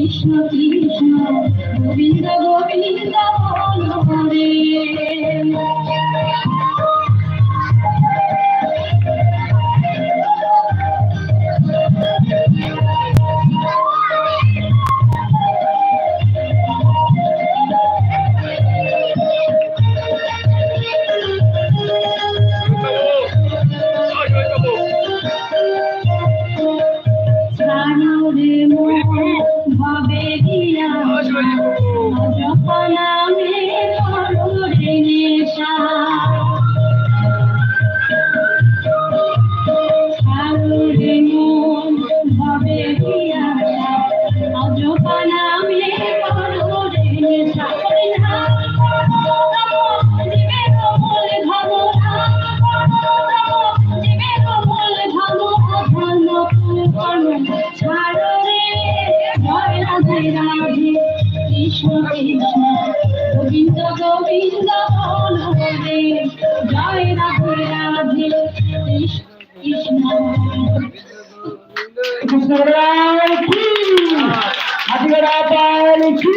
কৃষ্ণ কৃষ্ণ ভাবে দিয়া বৃন্দাবন হরে জয় রাধে রাধে কৃষ্ণ কৃষ্ণ রায় কি হাতি রায় কি